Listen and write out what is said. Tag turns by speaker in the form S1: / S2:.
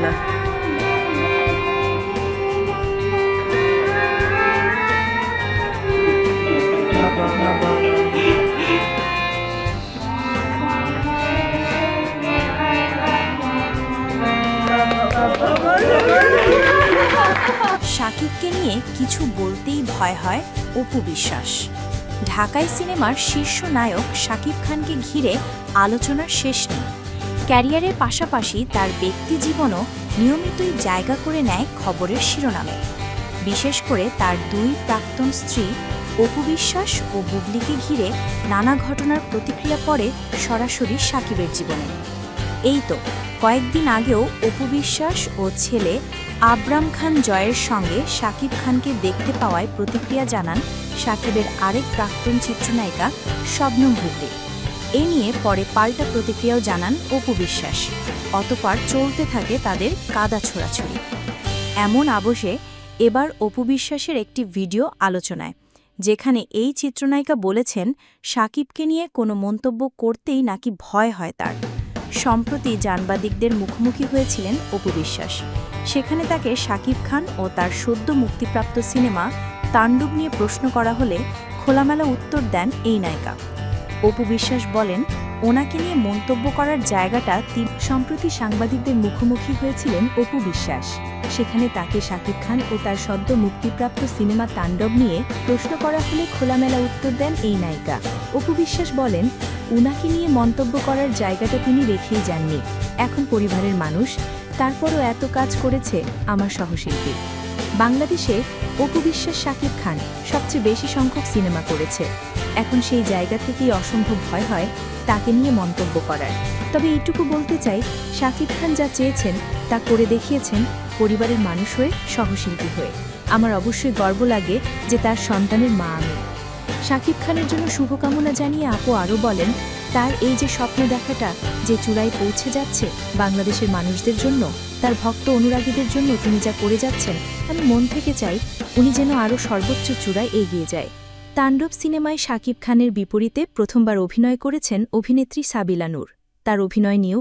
S1: পারছেন শাকিবকে নিয়ে কিছু বলতেই ভয় হয় অপু বিশ্বাস। ঢাকায় সিনেমার শীর্ষ নায়ক শাকিব খানকে ঘিরে আলোচনার শেষ নেই। ক্যারিয়ারের পাশাপাশি তার ব্যক্তি জীবনও নিয়মিতই জায়গা করে নেয় খবরের শিরোনামে। বিশেষ করে তার দুই প্রাক্তন স্ত্রী, অপু বিশ্বাস ও বুবলিকে ঘিরে নানা ঘটনার প্রতিক্রিয়া পড়ে সরাসরি সাকিবের জীবনে। এই তো, কয়েকদিন আগেও অপু বিশ্বাস ও ছেলে আবরাম খান জয়ের সঙ্গে শাকিব খানকে দেখতে পাওয়ায় প্রতিক্রিয়া জানান সাকিবের আরেক প্রাক্তন চিত্রনায়িকা শবনম বুবলি এ নিয়ে পরে পাল্টা প্রতিক্রিয়াও জানান অপু বিশ্বাস। অতপর চলতে থাকে তাদের কাদা ছোড়াছুড়ি। এমন আবশে এবার অপু বিশ্বাসের একটি ভিডিও আলোচনায়, যেখানে এই চিত্রনায়িকা বলেছেন, সাকিবকে নিয়ে কোনো মন্তব্য করতেই নাকি ভয় হয় তার। সম্প্রতি জানবাদিকদের মুখোমুখি হয়েছিলেন অপু বিশ্বাস। সেখানে তাকে শাকিব খান ও তার সদ্য মুক্তিপ্রাপ্ত সিনেমা তাণ্ডব নিয়ে প্রশ্ন করা হলে খোলামেলা উত্তর দেন এই নায়িকা। অপু বিশ্বাস বলেন, ওনাকে নিয়ে মন্তব্য করার জায়গাটা সম্প্রতি সাংবাদিকদের মুখোমুখি হয়েছিলেন অপু বিশ্বাস। সেখানে তাকে শাকিব খান ও তার সদ্য মুক্তিপ্রাপ্ত সিনেমা তাণ্ডব নিয়ে প্রশ্ন করা হলে খোলামেলা উত্তর দেন এই নায়িকা। অপু বিশ্বাস বলেন উনাকে নিয়ে মন্তব্য করার জায়গাটা তিনি রেখেই যাননি। এখন পরিবারের মানুষ, তারপরও এত কাজ করেছে আমার সহশিল্পী। বাংলাদেশে অপু বিশ্বাস, শাকিব খান সবচেয়ে বেশি সংখ্যক সিনেমা করেছে। এখন সেই জায়গা থেকেই অসম্ভব ভয় হয়, তাকে নিয়ে মন্তব্য করার। তবে এইটুকু বলতে চাই, শাকিব খান যা চেয়েছেন, তা করে দেখিয়েছেন পরিবারের মানুষ হয়ে, সহশিল্পী হয়ে। আমার অবশ্যই গর্ব লাগে যে তার সন্তানের মা আমি। শাকিব খানের জন্য শুভকামনা জানিয়ে আপু আরও বলেন, তার এই যে স্বপ্ন দেখাটা, যে চূড়ায় পৌঁছে যাচ্ছে বাংলাদেশের মানুষদের জন্য, তার ভক্ত অনুরাগীদের জন্য তিনি যা করে যাচ্ছেন, আমি মন থেকে চাই উনি যেন আরও সর্বোচ্চ চূড়ায় এগিয়ে যায়। তাণ্ডব সিনেমায় শাকিব খানের বিপরীতে প্রথমবার অভিনয় করেছেন অভিনেত্রী সাবিলা নূর। তার অভিনয় নিয়েও